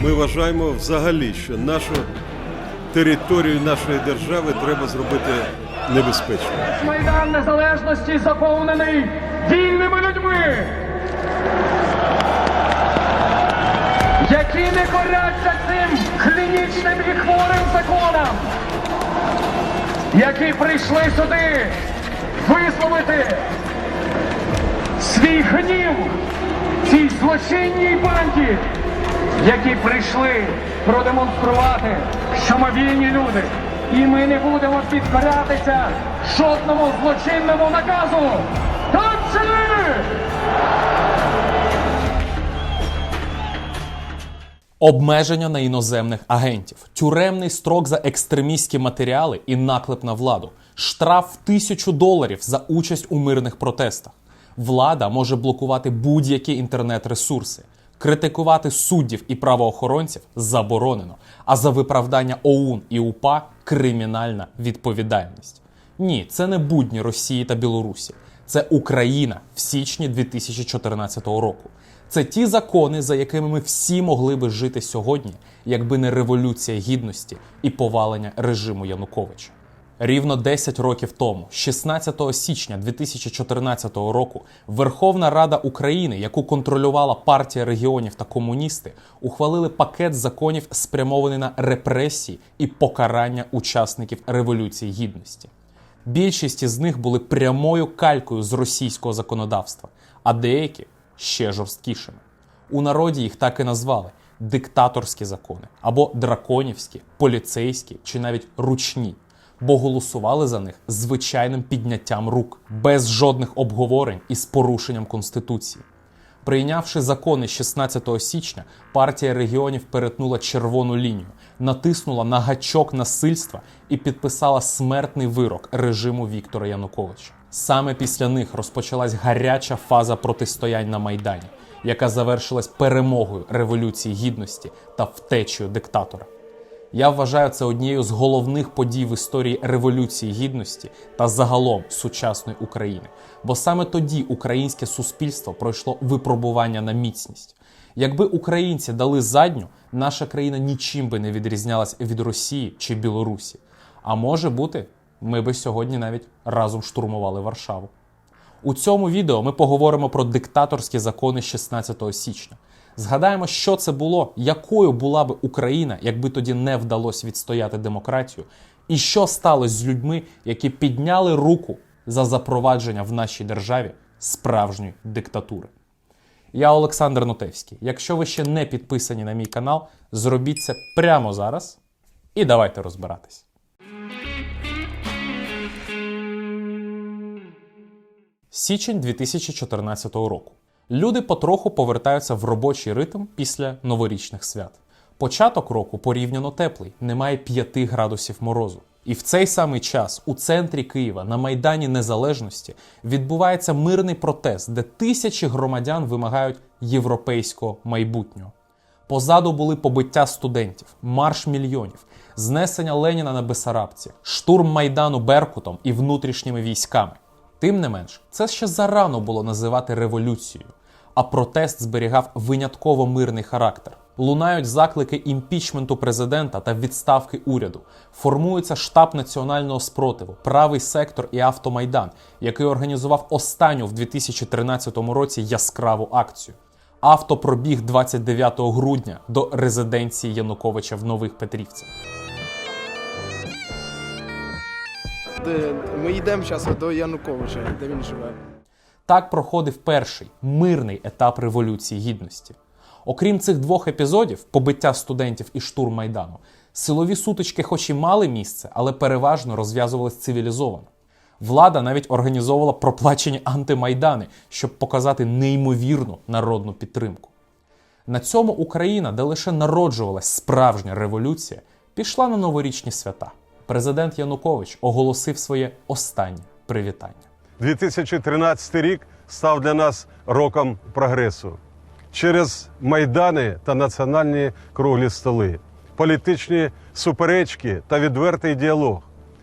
Ми вважаємо взагалі, що нашу територію нашої держави треба зробити небезпечною. Майдан Незалежності заповнений вільними людьми, які не коряться цим клінічним і хворим законам, які прийшли сюди висловити свій гнів цій злочинній банді, які прийшли продемонструвати, що ми вільні люди. І ми не будемо підкорятися жодному злочинному наказу. Ні? Обмеження на іноземних агентів, тюремний строк за екстремістські матеріали і наклеп на владу, штраф в тисячу доларів за участь у мирних протестах. Влада може блокувати будь-які інтернет-ресурси, критикувати суддів і правоохоронців заборонено, а за виправдання ОУН і УПА кримінальна відповідальність. Ні, це не будні Росії та Білорусі. Це Україна в січні 2014 року. Це ті закони, за якими ми всі могли би жити сьогодні, якби не революція гідності і повалення режиму Януковича. Рівно 10 років тому, 16 січня 2014 року, Верховна Рада України, яку контролювала партія регіонів та комуністи, ухвалили пакет законів, спрямований на репресії і покарання учасників революції гідності. Більшість із них були прямою калькою з російського законодавства, а деякі ще жорсткішими. У народі їх так і назвали диктаторські закони або драконівські, поліцейські чи навіть ручні, бо голосували за них звичайним підняттям рук, без жодних обговорень і з порушенням конституції. Прийнявши закони 16 січня, партія регіонів перетнула червону лінію, натиснула на гачок насильства і підписала смертний вирок режиму Віктора Януковича. Саме після них розпочалась гаряча фаза протистоянь на Майдані, яка завершилась перемогою Революції Гідності та втечею диктатора. Я вважаю це однією з головних подій в історії Революції Гідності та загалом сучасної України. Бо саме тоді українське суспільство пройшло випробування на міцність. Якби українці дали задню, наша країна нічим би не відрізнялась від Росії чи Білорусі. А може бути, ми би сьогодні навіть разом штурмували Варшаву. У цьому відео ми поговоримо про диктаторські закони 16 січня. Згадаємо, що це було, якою була би Україна, якби тоді не вдалося відстояти демократію, і що сталося з людьми, які підняли руку за запровадження в нашій державі справжньої диктатури. Я Олександр Нотевський. Якщо ви ще не підписані на мій канал, зробіть це прямо зараз і давайте розбиратись. Січень 2014 року. Люди потроху повертаються в робочий ритм після новорічних свят. Початок року порівняно теплий, немає 5 градусів морозу. І в цей самий час у центрі Києва на Майдані Незалежності відбувається мирний протест, де тисячі громадян вимагають європейського майбутнього. Позаду були побиття студентів, марш мільйонів, знесення Леніна на Бесарабці, штурм майдану Беркутом і внутрішніми військами. Тим не менш, це ще зарано було називати революцією, а протест зберігав винятково мирний характер. Лунають заклики імпічменту президента та відставки уряду. Формується штаб національного спротиву, правий сектор і автомайдан, який організував останню в 2013 році яскраву акцію. Автопробіг 29 грудня до резиденції Януковича в Нових Петрівцях. Ми йдемо зараз до Януковича, де він живе. Так проходив перший мирний етап Революції Гідності. Окрім цих двох епізодів побиття студентів і штурм майдану, силові сутички, хоч і мали місце, але переважно розв'язувались цивілізовано. Влада навіть організовувала проплачені антимайдани, щоб показати неймовірну народну підтримку. На цьому Україна, де лише народжувалась справжня революція, пішла на новорічні свята. Президент Янукович оголосив своє останнє привітання. 2013 рік став для нас роком прогресу. Через майдани та національні круглі столи, політичні суперечки та відвертий діалог.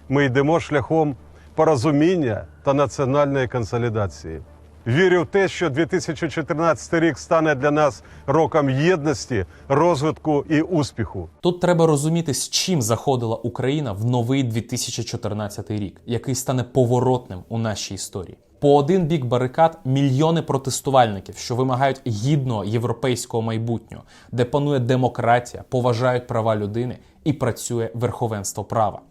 Ми йдемо шляхом порозуміння та національної консолідації. Вірю в те, що 2014 рік стане для нас роком єдності, розвитку і успіху. Тут треба розуміти, з чим заходила Україна в новий 2014 рік, який стане поворотним у нашій історії. По один бік барикад мільйони протестувальників, що вимагають гідного європейського майбутнього, де панує демократія, поважають права людини і працює верховенство права.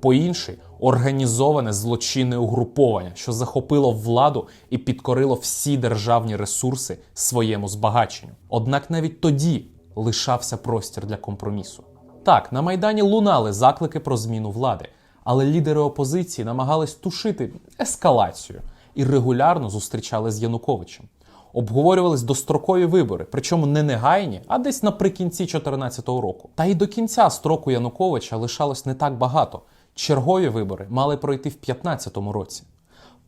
По інший організоване злочинне угруповання, що захопило владу і підкорило всі державні ресурси своєму збагаченню. Однак навіть тоді лишався простір для компромісу. Так, на майдані лунали заклики про зміну влади, але лідери опозиції намагались тушити ескалацію і регулярно зустрічали з Януковичем. Обговорювались дострокові вибори, причому не негайні, а десь наприкінці 2014 року. Та й до кінця строку Януковича лишалось не так багато. Чергові вибори мали пройти в 2015 році.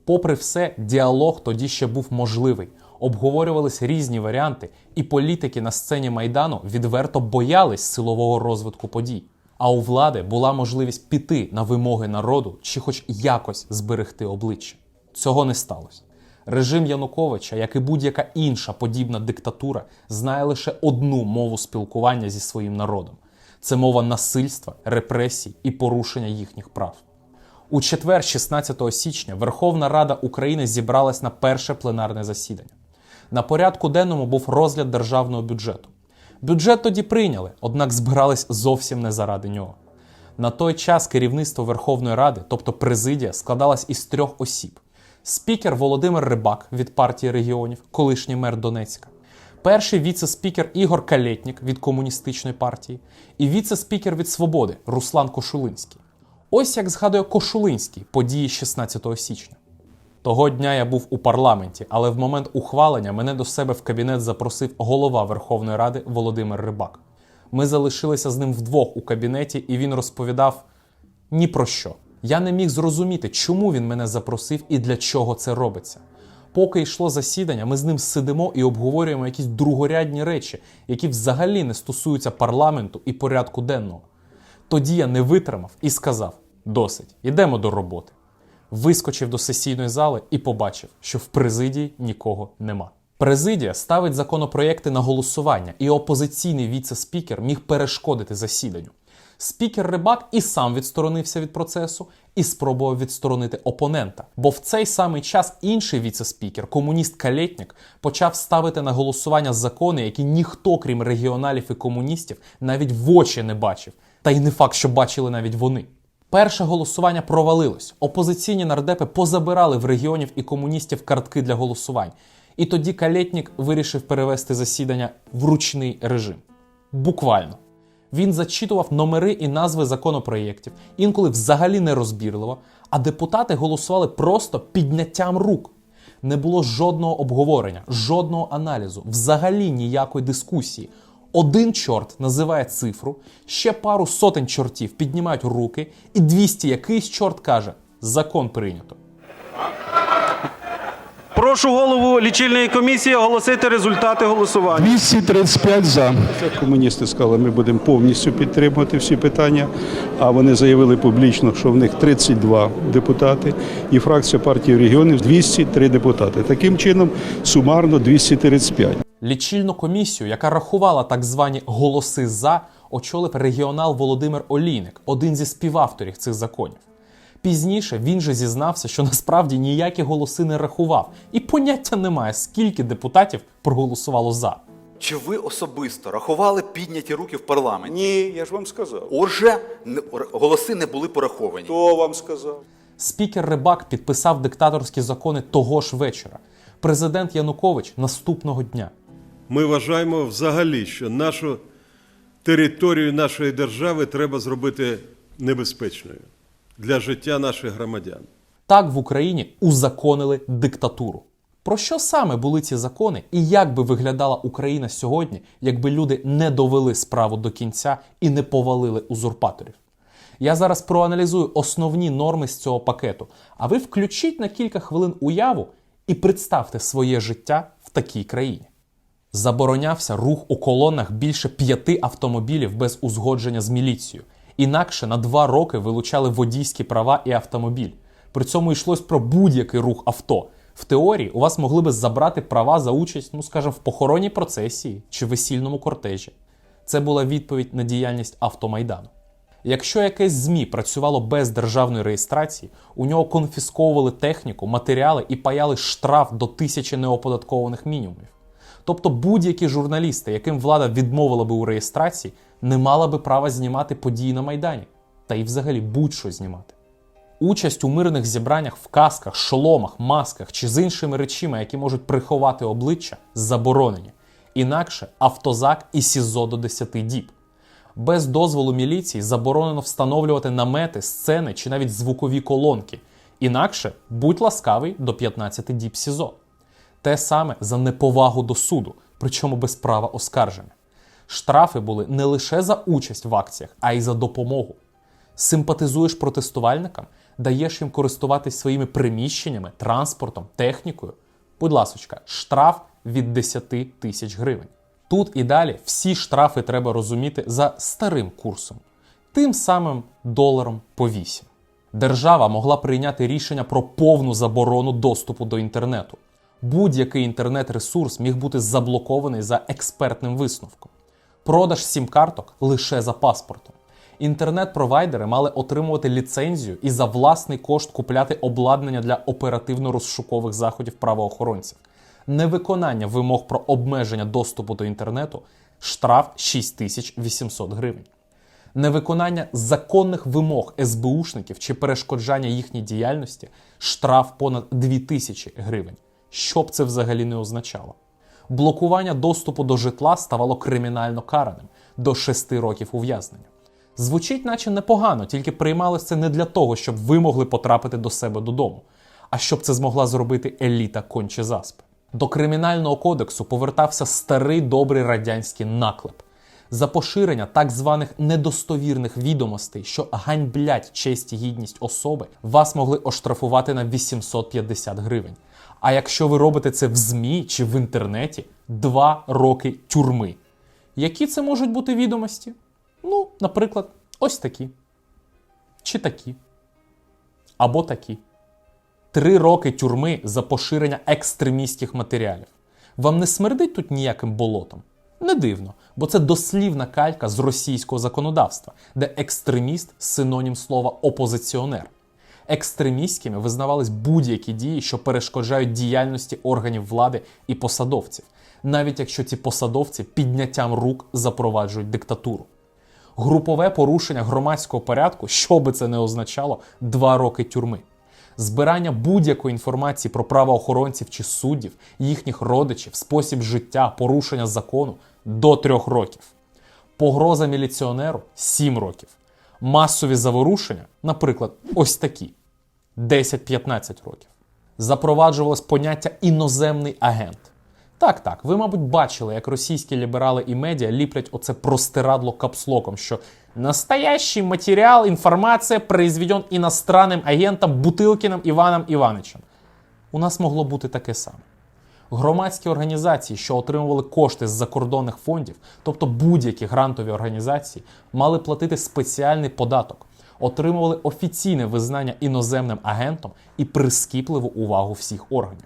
Попри все, діалог тоді ще був можливий. Обговорювались різні варіанти, і політики на сцені майдану відверто боялись силового розвитку подій. А у влади була можливість піти на вимоги народу чи хоч якось зберегти обличчя. Цього не сталося. Режим Януковича, як і будь-яка інша подібна диктатура, знає лише одну мову спілкування зі своїм народом: це мова насильства, репресій і порушення їхніх прав. У четвер, 16 січня, Верховна Рада України зібралась на перше пленарне засідання. На порядку денному був розгляд державного бюджету. Бюджет тоді прийняли, однак збирались зовсім не заради нього. На той час керівництво Верховної Ради, тобто президія, складалась із трьох осіб: спікер Володимир Рибак від партії регіонів, колишній мер Донецька, перший віце-спікер Ігор Калєтнік від комуністичної партії і віце-спікер від Свободи Руслан Кошулинський. Ось як згадує Кошулинський події 16 січня. Того дня я був у парламенті, але в момент ухвалення мене до себе в кабінет запросив голова Верховної Ради Володимир Рибак. Ми залишилися з ним вдвох у кабінеті, і він розповідав ні про що. Я не міг зрозуміти, чому він мене запросив і для чого це робиться. Поки йшло засідання, ми з ним сидимо і обговорюємо якісь другорядні речі, які взагалі не стосуються парламенту і порядку денного. Тоді я не витримав і сказав: досить, ідемо до роботи. Вискочив до сесійної зали і побачив, що в президії нікого нема. Президія ставить законопроєкти на голосування, і опозиційний віце-спікер міг перешкодити засіданню. Спікер Рибак і сам відсторонився від процесу і спробував відсторонити опонента. Бо в цей самий час інший віце-спікер, комуніст Калєтнік, почав ставити на голосування закони, які ніхто, крім регіоналів і комуністів, навіть в очі не бачив. Та й не факт, що бачили навіть вони. Перше голосування провалилось. Опозиційні нардепи позабирали в регіонів і комуністів картки для голосувань. І тоді Калєтнік вирішив перевести засідання в ручний режим. Буквально. Він зачитував номери і назви законопроєктів, інколи взагалі нерозбірливо, а депутати голосували просто підняттям рук. Не було жодного обговорення, жодного аналізу, взагалі ніякої дискусії. Один чорт називає цифру, ще пару сотень чортів піднімають руки, і 200 якийсь чорт каже: закон прийнято. Прошу голову лічильної комісії оголосити результати голосування. 235 за. Комуністи сказали, ми будемо повністю підтримувати всі питання. А вони заявили публічно, що в них 32 депутати, і фракція партії регіонів 203 депутати. Таким чином, сумарно 235. Лічильну комісію, яка рахувала так звані голоси за, очолив регіонал Володимир Олійник, один зі співавторів цих законів. Пізніше він же зізнався, що насправді ніякі голоси не рахував, і поняття немає, скільки депутатів проголосувало за. Чи ви особисто рахували підняті руки в парламенті? Ні, я ж вам сказав. Отже, не- голоси не були пораховані. Хто вам сказав? Спікер Рибак підписав диктаторські закони того ж вечора. Президент Янукович наступного дня. Ми вважаємо взагалі, що нашу територію нашої держави треба зробити небезпечною для життя наших громадян. Так в Україні узаконили диктатуру. Про що саме були ці закони, і як би виглядала Україна сьогодні, якби люди не довели справу до кінця і не повалили узурпаторів? Я зараз проаналізую основні норми з цього пакету, а ви включіть на кілька хвилин уяву і представте своє життя в такій країні. Заборонявся рух у колонах більше п'яти автомобілів без узгодження з міліцією. Інакше на два роки вилучали водійські права і автомобіль. При цьому йшлось про будь-який рух авто. В теорії у вас могли би забрати права за участь, ну скажімо, в похоронній процесії чи весільному кортежі. Це була відповідь на діяльність автомайдану. Якщо якесь ЗМІ працювало без державної реєстрації, у нього конфісковували техніку, матеріали і паяли штраф до тисячі неоподаткованих мінімумів. Тобто будь-які журналісти, яким влада відмовила би у реєстрації, не мала би права знімати події на Майдані та й взагалі будь-що знімати. Участь у мирних зібраннях в касках, шоломах, масках чи з іншими речима, які можуть приховати обличчя, заборонені. Інакше автозак і СІЗО до 10 діб. Без дозволу міліції заборонено встановлювати намети, сцени чи навіть звукові колонки. Інакше будь ласкавий до 15 діб СІЗО. Те саме за неповагу до суду, причому без права оскарження. Штрафи були не лише за участь в акціях, а й за допомогу. Симпатизуєш протестувальникам, даєш їм користуватись своїми приміщеннями, транспортом, технікою. Будь ласочка, штраф від 10 тисяч гривень. Тут і далі всі штрафи треба розуміти за старим курсом, тим самим доларом по 8. Держава могла прийняти рішення про повну заборону доступу до інтернету. Будь-який інтернет-ресурс міг бути заблокований за експертним висновком. Продаж сім-карток лише за паспортом. Інтернет-провайдери мали отримувати ліцензію і за власний кошт купляти обладнання для оперативно-розшукових заходів правоохоронців. Невиконання вимог про обмеження доступу до інтернету штраф 6800 гривень. Невиконання законних вимог СБУшників чи перешкоджання їхній діяльності штраф понад 2000 гривень. Що б це взагалі не означало? Блокування доступу до житла ставало кримінально караним до 6 років ув'язнення. Звучить, наче непогано, тільки приймалося це не для того, щоб ви могли потрапити до себе додому, а щоб це змогла зробити еліта конче заспи. До кримінального кодексу повертався старий добрий радянський наклеп за поширення так званих недостовірних відомостей, що ганьблять честь і гідність особи, вас могли оштрафувати на 850 гривень. А якщо ви робите це в ЗМІ чи в інтернеті, 2 роки тюрми. Які це можуть бути відомості? Ну, наприклад, ось такі. Чи такі. Або такі. Три роки тюрми за поширення екстремістських матеріалів. Вам не смердить тут ніяким болотом? Не дивно, бо це дослівна калька з російського законодавства, де екстреміст синонім слова опозиціонер. Екстремістськими визнавались будь-які дії, що перешкоджають діяльності органів влади і посадовців, навіть якщо ці посадовці підняттям рук запроваджують диктатуру. Групове порушення громадського порядку, що би це не означало, два роки тюрми. Збирання будь-якої інформації про правоохоронців чи суддів, їхніх родичів, спосіб життя, порушення закону до трьох років. Погроза міліціонеру 7 років. Масові заворушення, наприклад, ось такі 10-15 років. Запроваджувалось поняття іноземний агент. Так, так, ви, мабуть, бачили, як російські ліберали і медіа ліплять оце простирадло капслоком, що настоящий матеріал, інформація произведен іностранним агентом Бутилкіним Іваном Іваничем. У нас могло бути таке саме. Громадські організації, що отримували кошти з закордонних фондів, тобто будь-які грантові організації, мали платити спеціальний податок, отримували офіційне визнання іноземним агентом і прискіпливу увагу всіх органів.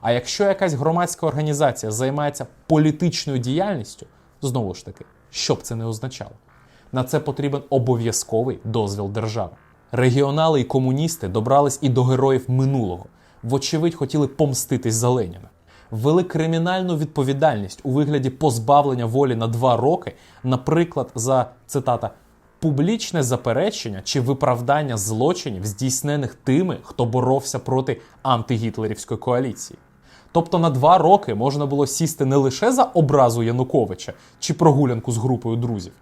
А якщо якась громадська організація займається політичною діяльністю, знову ж таки, що б це не означало, на це потрібен обов'язковий дозвіл держави. Регіонали і комуністи добрались і до героїв минулого, вочевидь, хотіли помститись за Леніна. Ввели кримінальну відповідальність у вигляді позбавлення волі на два роки, наприклад, за цитата публічне заперечення чи виправдання злочинів, здійснених тими, хто боровся проти антигітлерівської коаліції. Тобто на два роки можна було сісти не лише за образу Януковича чи прогулянку з групою друзів,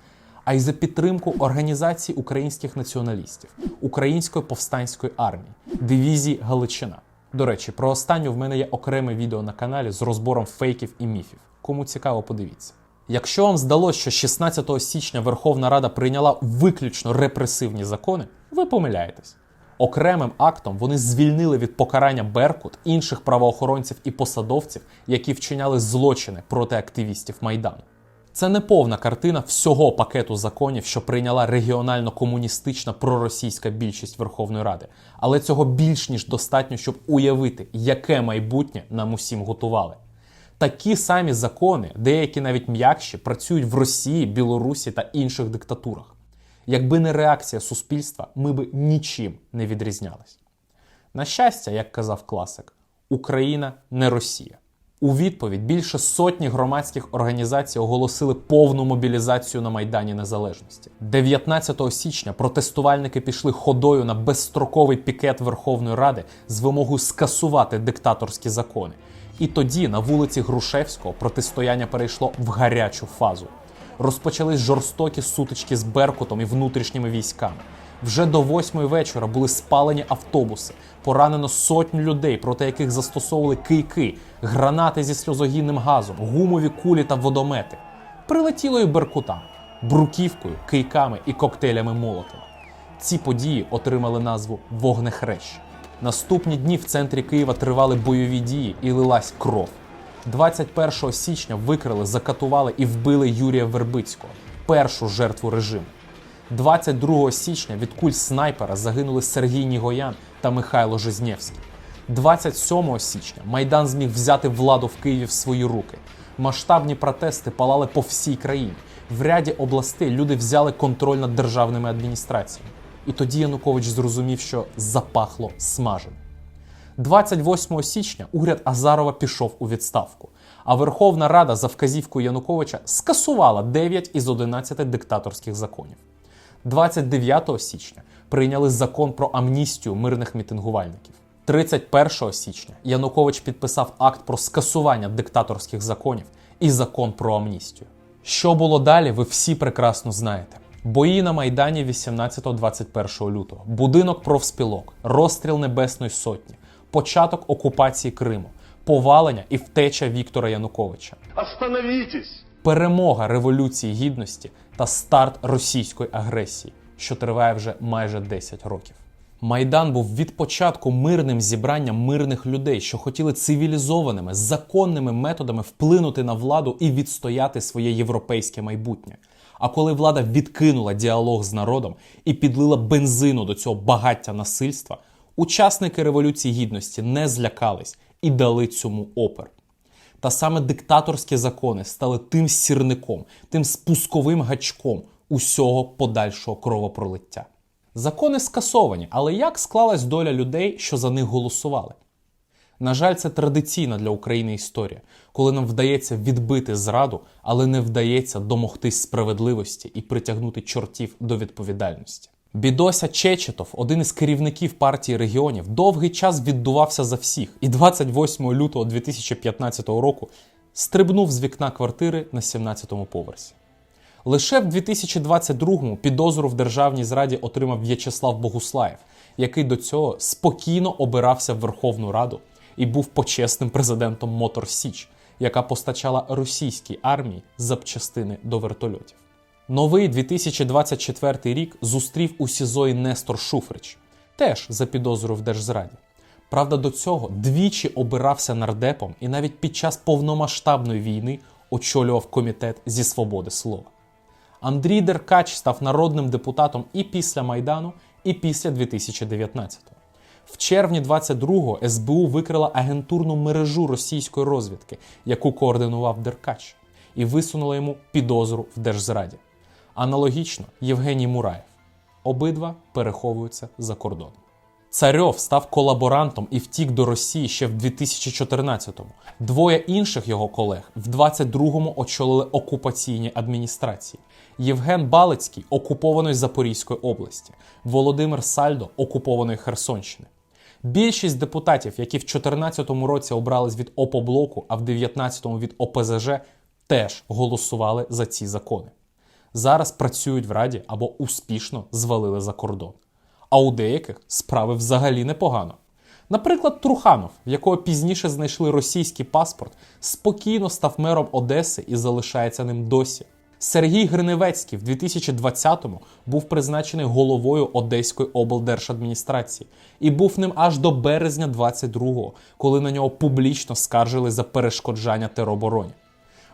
а й за підтримку організації українських націоналістів, Української повстанської армії, дивізії Галичина. До речі, про останню в мене є окреме відео на каналі з розбором фейків і міфів. Кому цікаво, подивіться. Якщо вам здалося, що 16 січня Верховна Рада прийняла виключно репресивні закони, ви помиляєтесь. Окремим актом вони звільнили від покарання Беркут інших правоохоронців і посадовців, які вчиняли злочини проти активістів Майдану. Це не повна картина всього пакету законів, що прийняла регіонально-комуністична проросійська більшість Верховної Ради. Але цього більш ніж достатньо, щоб уявити, яке майбутнє нам усім готували. Такі самі закони, деякі навіть м'якші, працюють в Росії, Білорусі та інших диктатурах. Якби не реакція суспільства, ми би нічим не відрізнялись. На щастя, як казав класик, Україна не Росія. У відповідь більше сотні громадських організацій оголосили повну мобілізацію на Майдані Незалежності. 19 січня протестувальники пішли ходою на безстроковий пікет Верховної Ради з вимогою скасувати диктаторські закони. І тоді на вулиці Грушевського протистояння перейшло в гарячу фазу. Розпочались жорстокі сутички з Беркутом і внутрішніми військами. Вже до восьмої вечора були спалені автобуси, поранено сотню людей, проти яких застосовували кийки, гранати зі сльозогінним газом, гумові кулі та водомети. Прилетіло і беркутам, бруківкою, кийками і коктейлями Молотова. Ці події отримали назву Вогнехрещ. Наступні дні в центрі Києва тривали бойові дії і лилась кров. 21 січня викрили, закатували і вбили Юрія Вербицького, першу жертву режиму. 22 січня від куль снайпера загинули Сергій Нігоян та Михайло Жизнєвський. 27 січня Майдан зміг взяти владу в Києві в свої руки. Масштабні протести палали по всій країні. В ряді областей люди взяли контроль над державними адміністраціями. І тоді Янукович зрозумів, що запахло смажем. 28 січня уряд Азарова пішов у відставку, а Верховна Рада за вказівкою Януковича скасувала 9 із 11 диктаторських законів. 29 січня прийняли закон про амністію мирних мітингувальників. 31 січня Янукович підписав акт про скасування диктаторських законів і закон про амністію. Що було далі, ви всі прекрасно знаєте. Бої на Майдані 18-21 лютого, будинок профспілок, розстріл Небесної Сотні, початок окупації Криму, повалення і втеча Віктора Януковича. Остановитесь! Перемога Революції Гідності та старт російської агресії, що триває вже майже 10 років. Майдан був від початку мирним зібранням мирних людей, що хотіли цивілізованими, законними методами вплинути на владу і відстояти своє європейське майбутнє. А коли влада відкинула діалог з народом і підлила бензину до цього багаття насильства, учасники Революції Гідності не злякались і дали цьому опір. Та саме диктаторські закони стали тим сірником, тим спусковим гачком усього подальшого кровопролиття. Закони скасовані, але як склалась доля людей, що за них голосували? На жаль, це традиційна для України історія, коли нам вдається відбити зраду, але не вдається домогтись справедливості і притягнути чортів до відповідальності. Бідося Чечетов, один із керівників партії регіонів, довгий час віддувався за всіх і 28 лютого 2015 року стрибнув з вікна квартири на 17-му поверсі. Лише в 2022-му підозру в державній зраді отримав В'ячеслав Богуслаєв, який до цього спокійно обирався в Верховну Раду і був почесним президентом Мотор Січ, яка постачала російській армії запчастини до вертольотів. Новий 2024 рік зустрів у СІЗО і Нестор Шуфрич, теж за підозру в держзраді. Правда, до цього двічі обирався нардепом і навіть під час повномасштабної війни очолював комітет зі свободи слова. Андрій Деркач став народним депутатом і після Майдану, і після 2019-го. В червні 22-го СБУ викрила агентурну мережу російської розвідки, яку координував Деркач, і висунула йому підозру в держзраді. Аналогічно Євгеній Мураєв. Обидва переховуються за кордоном. Царьов став колаборантом і втік до Росії ще в 2014-му. Двоє інших його колег в 22-му очолили окупаційні адміністрації. Євген Балицький окупованої Запорізької області, Володимир Сальдо окупованої Херсонщини. Більшість депутатів, які в 2014 році обрались від ОПОБЛОКу, а в 2019 від ОПЗЖ, теж голосували за ці закони. Зараз працюють в Раді або успішно звалили за кордон. А у деяких справи взагалі непогано. Наприклад, Труханов, в якого пізніше знайшли російський паспорт, спокійно став мером Одеси і залишається ним досі. Сергій Гриневецький в 2020-му був призначений головою Одеської облдержадміністрації і був ним аж до березня 22-го, коли на нього публічно скаржили за перешкоджання теробороні.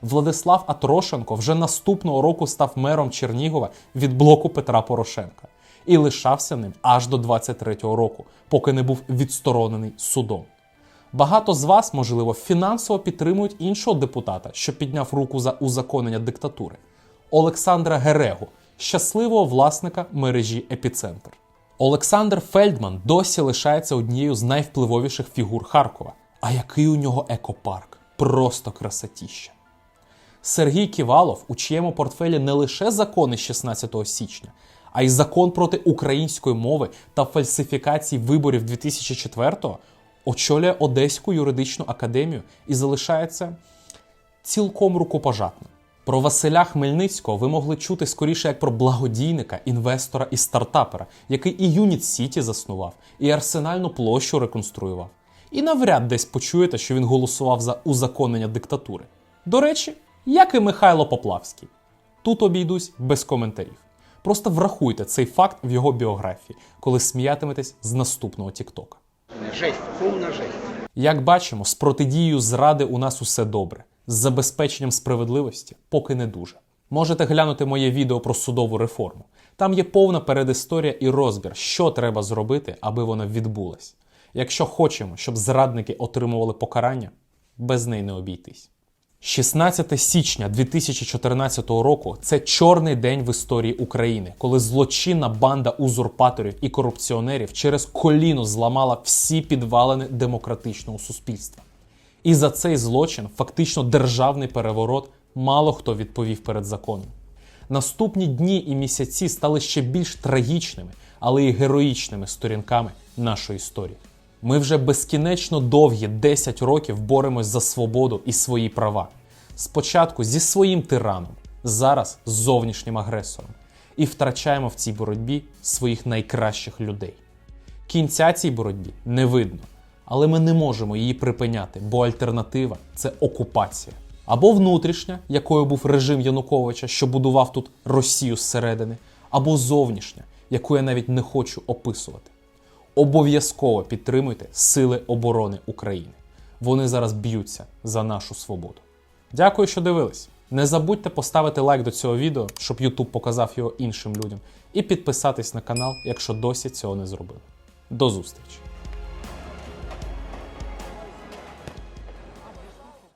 Владислав Атрошенко вже наступного року став мером Чернігова від блоку Петра Порошенка і лишався ним аж до 23-го року, поки не був відсторонений судом. Багато з вас, можливо, фінансово підтримують іншого депутата, що підняв руку за узаконення диктатури Олександра Герегу, щасливого власника мережі Епіцентр. Олександр Фельдман досі лишається однією з найвпливовіших фігур Харкова. А який у нього екопарк? Просто красотіща. Сергій Ківалов, у чиєму портфелі не лише закони 16 січня, а й закон проти української мови та фальсифікації виборів 2004-го, очолює Одеську юридичну академію і залишається цілком рукопожатним. Про Василя Хмельницького ви могли чути скоріше як про благодійника, інвестора і стартапера, який і Юніт Сіті заснував, і арсенальну площу реконструював. І навряд десь почуєте, що він голосував за узаконення диктатури. До речі, як і Михайло Поплавський. Тут обійдусь без коментарів. Просто врахуйте цей факт в його біографії, коли сміятиметесь з наступного Тіктока. Як бачимо, з протидією зради у нас усе добре. З забезпеченням справедливості поки не дуже. Можете глянути моє відео про судову реформу. Там є повна передісторія і розбір, що треба зробити, аби вона відбулась. Якщо хочемо, щоб зрадники отримували покарання, без неї не обійтись. 16 січня 2014 року це чорний день в історії України, коли злочинна банда узурпаторів і корупціонерів через коліно зламала всі підвалини демократичного суспільства. І за цей злочин, фактично державний переворот, мало хто відповів перед законом. Наступні дні і місяці стали ще більш трагічними, але й героїчними сторінками нашої історії. Ми вже безкінечно довгі 10 років боремось за свободу і свої права. Спочатку зі своїм тираном, зараз з зовнішнім агресором, і втрачаємо в цій боротьбі своїх найкращих людей. Кінця цій боротьбі не видно, але ми не можемо її припиняти, бо альтернатива це окупація. Або внутрішня, якою був режим Януковича, що будував тут Росію зсередини, або зовнішня, яку я навіть не хочу описувати. Обов'язково підтримуйте Сили оборони України. Вони зараз б'ються за нашу свободу. Дякую, що дивились. Не забудьте поставити лайк до цього відео, щоб YouTube показав його іншим людям, і підписатись на канал, якщо досі цього не зробили. До зустрічі!